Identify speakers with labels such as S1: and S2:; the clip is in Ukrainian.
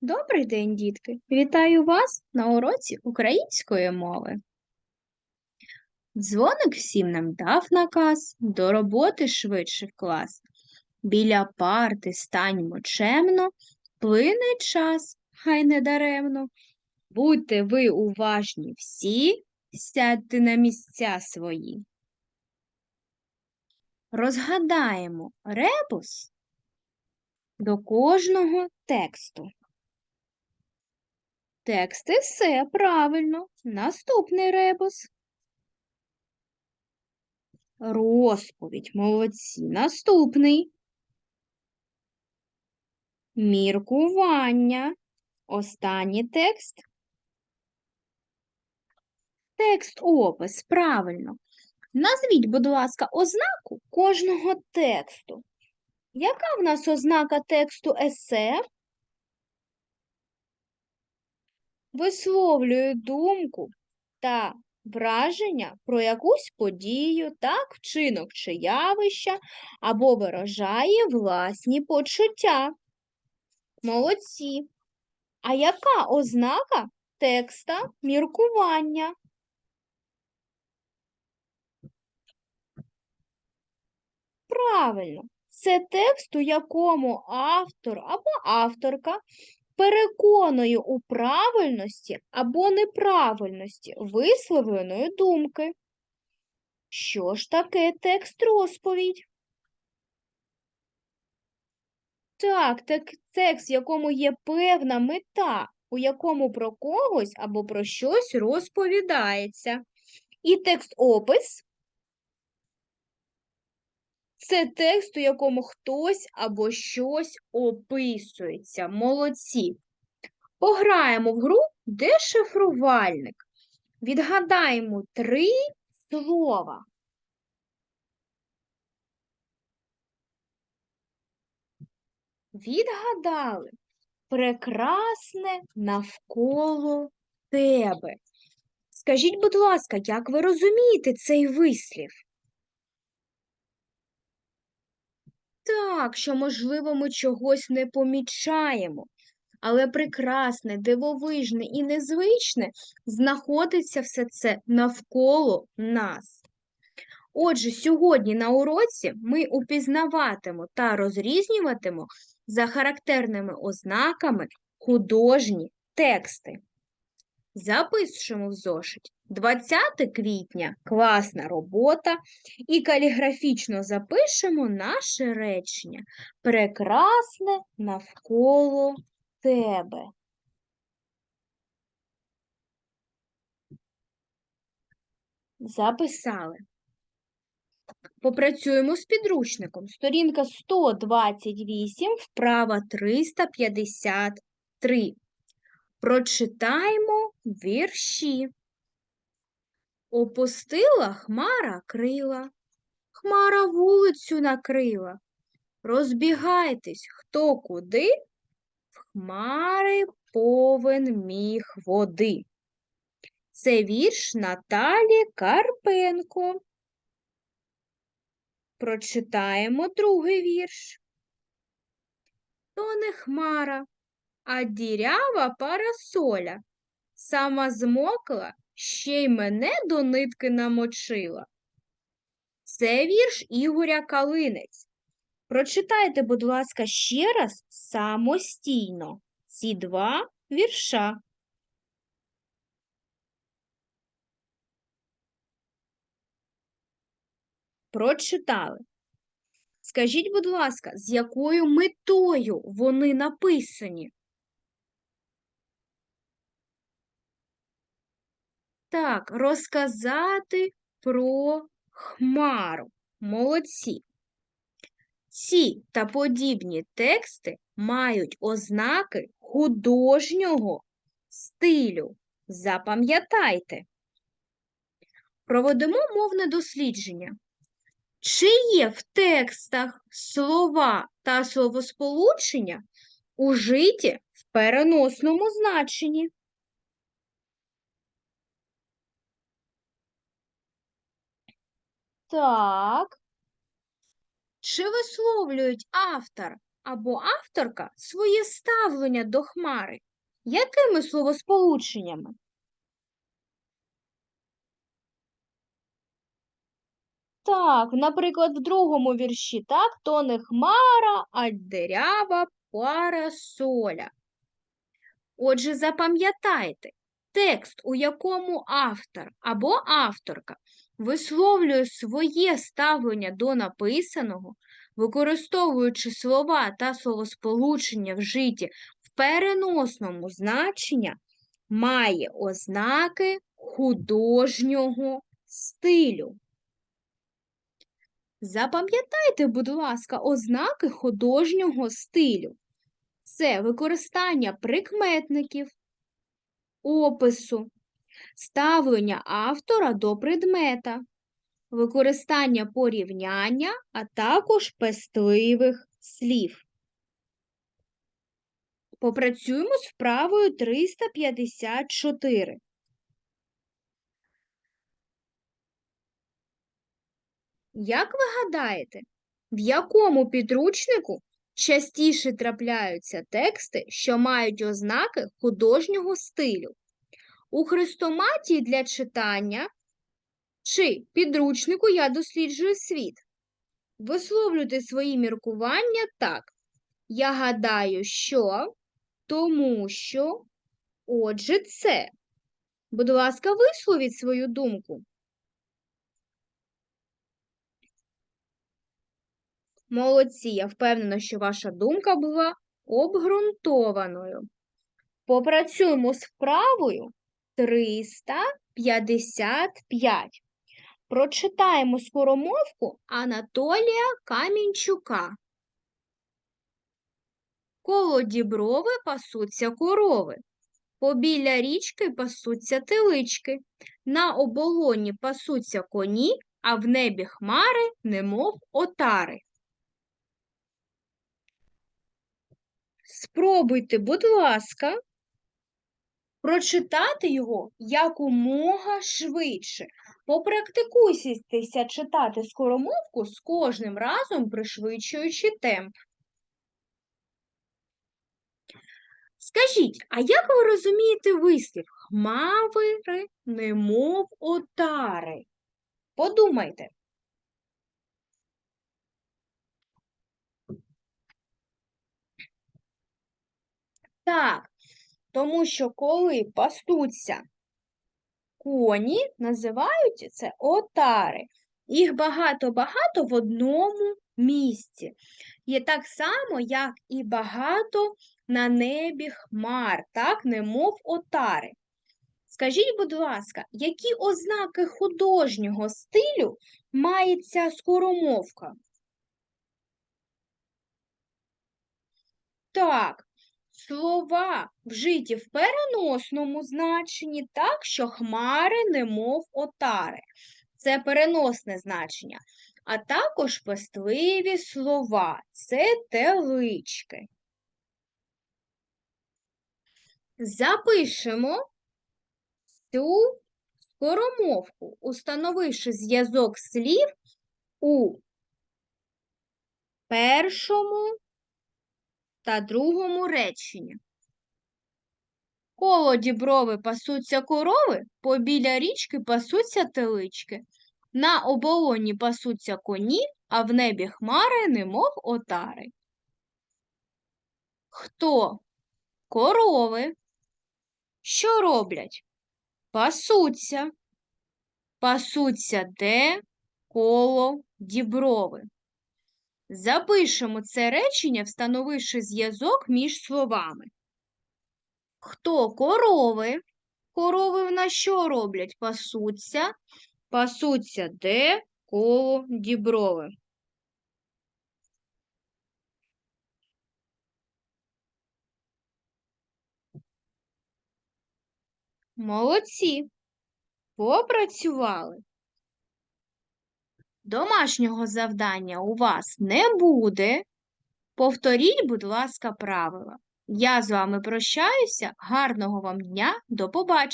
S1: Добрий день, дітки! Вітаю вас на уроці української мови. Дзвоник всім нам дав наказ до роботи швидше в клас. Біля парти станьмо чемно, плине час, хай не даремно. Будьте ви уважні всі, сядьте на місця свої. Розгадаємо ребус до кожного тексту. Тексти все правильно. Наступний ребус. Розповідь. Молодці. Наступний. Міркування. Останній текст. Текст опис. Правильно. Назвіть, будь ласка, ознаку кожного тексту. Яка в нас ознака тексту есе? висловлює думку та враження про якусь подію, так, вчинок чи явище, або виражає власні почуття. Молодці. А яка ознака текста міркування? Правильно, це текст, у якому автор або авторка переконує у правильності або неправильності висловленої думки. Що ж таке текст розповідь? Так, так, текст, в якому є певна мета, у якому про когось або про щось розповідається. І текст опис це текст, у якому хтось або щось описується. Молодці. Пограємо в гру дешифрувальник. Відгадаємо три слова. Відгадали прекрасне навколо тебе. Скажіть, будь ласка, як ви розумієте цей вислів? Так, що, можливо, ми чогось не помічаємо, але прекрасне, дивовижне і незвичне знаходиться все це навколо нас. Отже, сьогодні на уроці ми упізнаватимо та розрізнюватимо за характерними ознаками художні тексти. Запишемо в зошит 20 квітня класна робота і каліграфічно запишемо наше речення Прекрасне навколо тебе. Записали. Попрацюємо з підручником. Сторінка 128, вправа 353. Прочитаємо вірші. Опустила хмара крила, хмара вулицю накрила. Розбігайтесь, хто куди, в хмари повен міг води. Це вірш Наталі Карпенко. Прочитаємо другий вірш. То не хмара, а дірява парасоля. Сама змокла, ще й мене до нитки намочила. Це вірш Ігоря Калинець. Прочитайте, будь ласка, ще раз самостійно ці два вірша. Прочитали. Скажіть, будь ласка, з якою метою вони написані? Так, розказати про хмару. Молодці. Ці та подібні тексти мають ознаки художнього стилю. Запам'ятайте. Проведемо мовне дослідження. Чи є в текстах слова та словосполучення ужиті в переносному значенні? Так. Чи висловлюють автор або авторка своє ставлення до хмари? Якими словосполученнями? Так, наприклад, в другому вірші, так, то не хмара, а дерява парасоля. Отже, запам'ятайте, текст, у якому автор або авторка висловлює своє ставлення до написаного, використовуючи слова та словосполучення вжиті в переносному значенні, має ознаки художнього стилю. Запам'ятайте, будь ласка, ознаки художнього стилю. Це використання прикметників, опису, ставлення автора до предмета, використання порівняння, а також пестливих слів. Попрацюємо з вправою 354. Як ви гадаєте, в якому підручнику частіше трапляються тексти, що мають ознаки художнього стилю? У хрестоматії для читання чи підручнику я досліджую світ? Висловлюйте свої міркування так. Я гадаю, що, тому що, отже, це. Будь ласка, висловіть свою думку. Молодці, я впевнена, що ваша думка була обґрунтованою. Попрацюємо з вправою 355. Прочитаємо скоромовку Анатолія Камінчука. Коло діброви пасуться корови. Побіля річки пасуться телички. На оболоні пасуться коні, а в небі хмари, немов отари. Спробуйте, будь ласка, прочитати його якомога швидше. Попрактикуйтеся читати скоромовку з кожним разом пришвидшуючи темп. Скажіть, а як ви розумієте вислів хмари, немов отари? Подумайте. Так, тому що коли пастуться коні, називають це отари. Їх багато-багато в одному місці. Є так само, як і багато на небі хмар, так, немов отари. Скажіть, будь ласка, які ознаки художнього стилю має ця скоромовка? Так, слова вжиті в переносному значенні, так, що хмари, немов отари. Це переносне значення. А також пестливі слова це телички. Запишемо цю скоромовку, установивши зв'язок слів у першому та другому реченні. Коло діброви пасуться корови, побіля річки пасуться телички. На оболоні пасуться коні, а в небі хмари, немов отари. Хто? Корови. Що роблять? Пасуться. Пасуться де? Коло діброви. Запишемо це речення, встановивши зв'язок між словами. Хто корови? Корови в нас що роблять? Пасуться. Пасуться де? Коло діброви. Молодці. Попрацювали. Домашнього завдання у вас не буде. Повторіть, будь ласка, правила. Я з вами прощаюся. Гарного вам дня. До побачення!